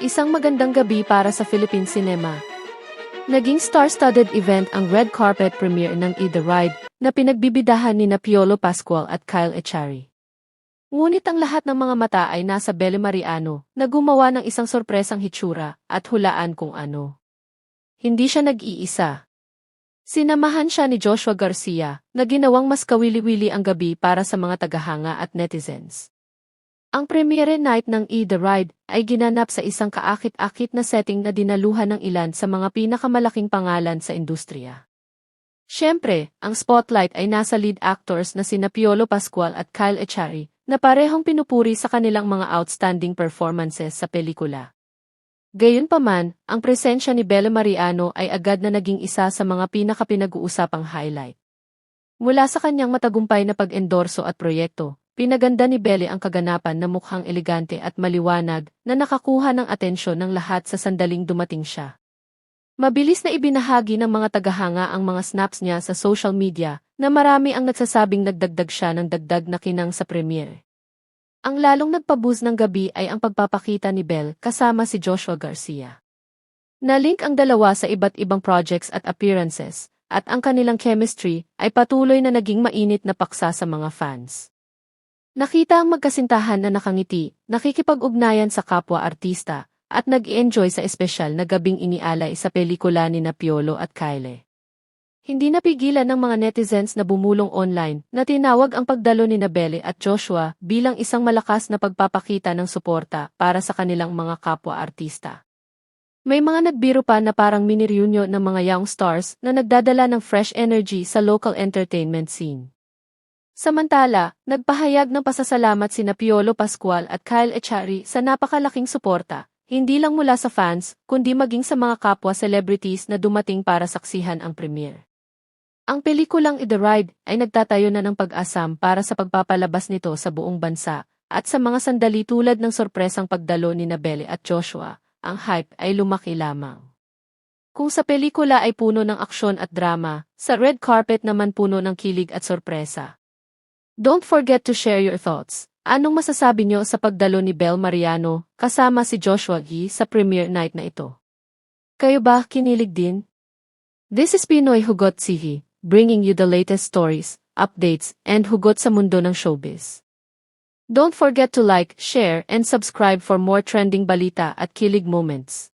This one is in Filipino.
Isang magandang gabi para sa Philippine cinema. Naging star-studded event ang red carpet premiere ng Eat the Ride na pinagbibidahan ni na Piolo Pascual at Kyle Echari. Ngunit ang lahat ng mga mata ay nasa Belle Mariano na gumawa ng isang sorpresang hitsura at hulaan kung ano. Hindi siya nag-iisa. Sinamahan siya ni Joshua Garcia na ginawang mas kawili-wili ang gabi para sa mga tagahanga at netizens. Ang premiere night ng E The Ride ay ginanap sa isang kaakit-akit na setting na dinaluhan ng ilan sa mga pinakamalaking pangalan sa industriya. Siyempre, ang spotlight ay nasa lead actors na sina Piolo Pascual at Kyle Echari na parehong pinupuri sa kanilang mga outstanding performances sa pelikula. Gayunpaman, ang presensya ni Bella Mariano ay agad na naging isa sa mga pinakapinag-uusapang highlight. Mula sa kanyang matagumpay na pag-endorso at proyekto, Pinaganda ni Belle ang kaganapan na mukhang elegante at maliwanag na nakakuha ng atensyon ng lahat sa sandaling dumating siya. Mabilis na ibinahagi ng mga tagahanga ang mga snaps niya sa social media na marami ang nagsasabing nagdagdag siya ng dagdag na kinang sa premiere. Ang lalong nagpabuz ng gabi ay ang pagpapakita ni Belle kasama si Joshua Garcia. Nalink ang dalawa sa iba't ibang projects at appearances, at ang kanilang chemistry ay patuloy na naging mainit na paksa sa mga fans. Nakita ang magkasintahan na nakangiti, nakikipag-ugnayan sa kapwa-artista, at nag-enjoy sa espesyal na gabing inialay sa pelikula ni na Piolo at Kyle. Hindi napigilan ng mga netizens na bumulong online na tinawag ang pagdalo ni Nabele at Joshua bilang isang malakas na pagpapakita ng suporta para sa kanilang mga kapwa-artista. May mga nagbiro pa na parang mini-reunion ng mga young stars na nagdadala ng fresh energy sa local entertainment scene. Samantala, nagpahayag ng pasasalamat sina Piolo Pascual at Kyle Echari sa napakalaking suporta, hindi lang mula sa fans, kundi maging sa mga kapwa celebrities na dumating para saksihan ang premiere. Ang pelikulang The Ride ay nagtatayo na ng pag-asam para sa pagpapalabas nito sa buong bansa, at sa mga sandali tulad ng sorpresang pagdalo ni Nabele at Joshua, ang hype ay lumaki lamang. Kung sa pelikula ay puno ng aksyon at drama, sa red carpet naman puno ng kilig at sorpresa. Don't forget to share your thoughts. Anong masasabi nyo sa pagdalo ni Bel Mariano kasama si Joshua G sa premiere night na ito? Kayo ba kinilig din? This is Pinoy Hugot Sihi, bringing you the latest stories, updates, and hugot sa mundo ng showbiz. Don't forget to like, share, and subscribe for more trending balita at kilig moments.